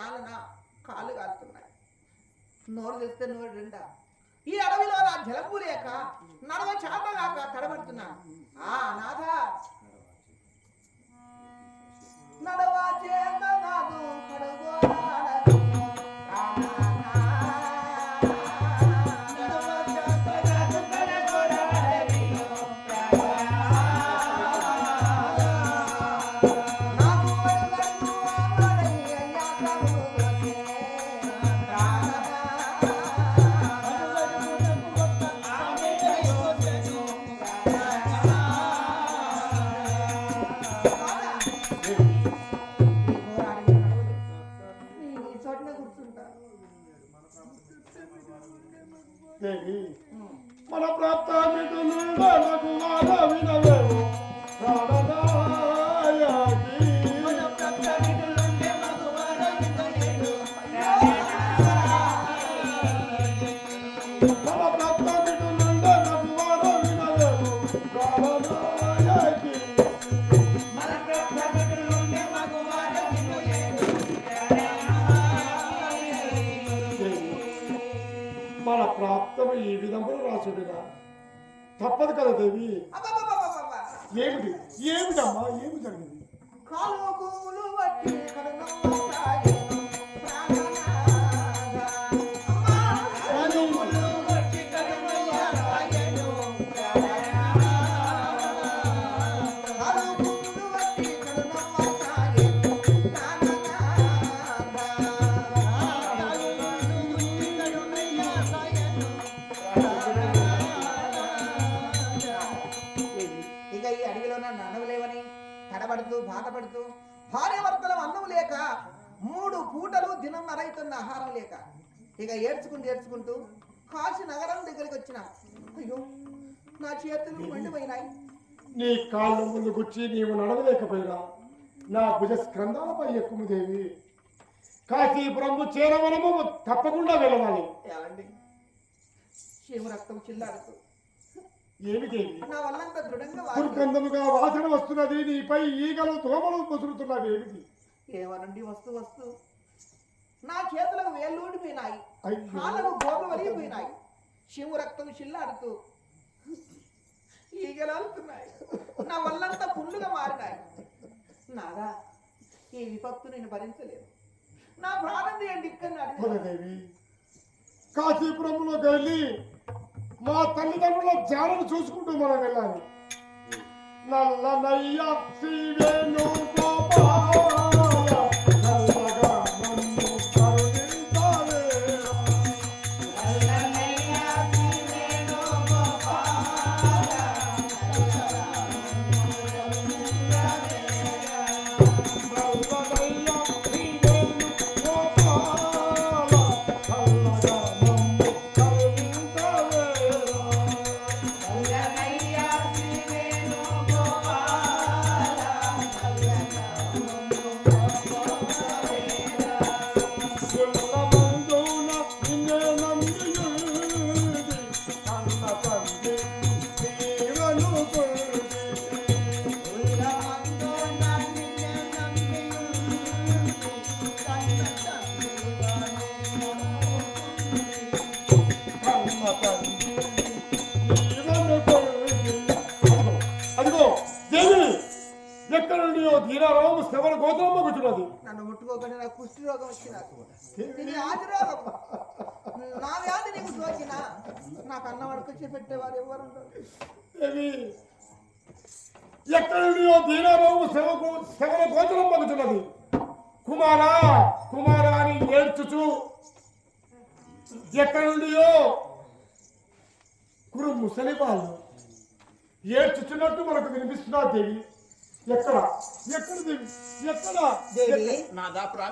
పైన వెండలు కాళ్ళు కాలుతున్నాయి. నోరు తెస్తే నోరు రెండా? ఈ అడవిలో నా జలము లేక నడవ చేపగాక తడబడుతున్నాను ఆ నాథ మన ప్రాప్తామిటులుండ ప్రాప్తము ఈ విధములు రాసుడిగా. తప్పదు కదా దేవి. ఏమిటి? ఏమిటమ్మా? ఏమి జరిగింది? కాలుకూలు ఇక ఈ అడవిలో నన్ను అనవలేవని తడబడుతూ బాధపడుతూ భార్యభర్తల అన్నం లేక మూడు పూటలు దినం నరైతున్న ఆహారం లేక ఇక ఏడ్చుకుంటూ ఏడ్చుకుంటూ కాశీ నగరం దగ్గరికి వచ్చిన అయ్యో నా చేతులు మండిపోయినాయి. నీ కాళ్ళ ముందు గుచ్చి నీవు నడవలేకపోయినా నా భుజ స్కంధాలపై ఎక్కుము దేవి. కాశీపురము చేరవనము తప్పకుండా వెళ్ళవాలి. ఏమండి? శివ రక్తం చిల్లాడుతూ నా వల్లంత దృఢంగా దుర్గంధముగా వాసన వస్తున్నది నీపై ఈగలు దోమలు ముసురుతున్నవి ఏమిటి? ఏమనండి? వస్తూ వస్తూ. నా చేతులకు వేళ్ళు ఊడిపోయినాయి. అయ్యో. కాళ్ళకు గోర్లు వలిగిపోయినాయి. శివు రక్తం చిల్లాడుతూ ఈగలాడుతున్నాయి నా వల్లంతా పుల్లుగా మారినాయి. నాదా ఈ విపత్తు నేను భరించలేను నా ప్రాణం తీయండి ఇక్కడ కాశీపురంలోకి వెళ్ళి మా తల్లిదండ్రుల జాడను చూసుకుంటూ మనం వెళ్ళాలి. నల్లనయ్య శ్రీవేణు. అదిగో, దేవి ఎక్కడ నుండి ధీరారాము శ్రవణ గోత్రం కూర్చున్నది నన్ను ముట్టుకోకుండా నాకు కుష్టి రోగం వచ్చిన ఇది ఆది రోగం. నా వ్యాధి నీకు సోకినా? నాకు అన్నం అడకొచ్చి పెట్టేవారు ఎవరు ఉండరు. దేవి ఎక్కడ నుండి ధీరారాము శ్రవ శ్రవణ గోత్రం మగుతున్నది కుమారా కుమారా అని ఏడ్చుచు. ఎక్కడ నుండియో ముసలి వాళ్ళు ఏడ్చుచున్నట్టు మనకు వినిపిస్తున్నా దేవి. ఎక్కడ? ఎక్కడ దేవి? ఎక్కడ? దేవి? నాదా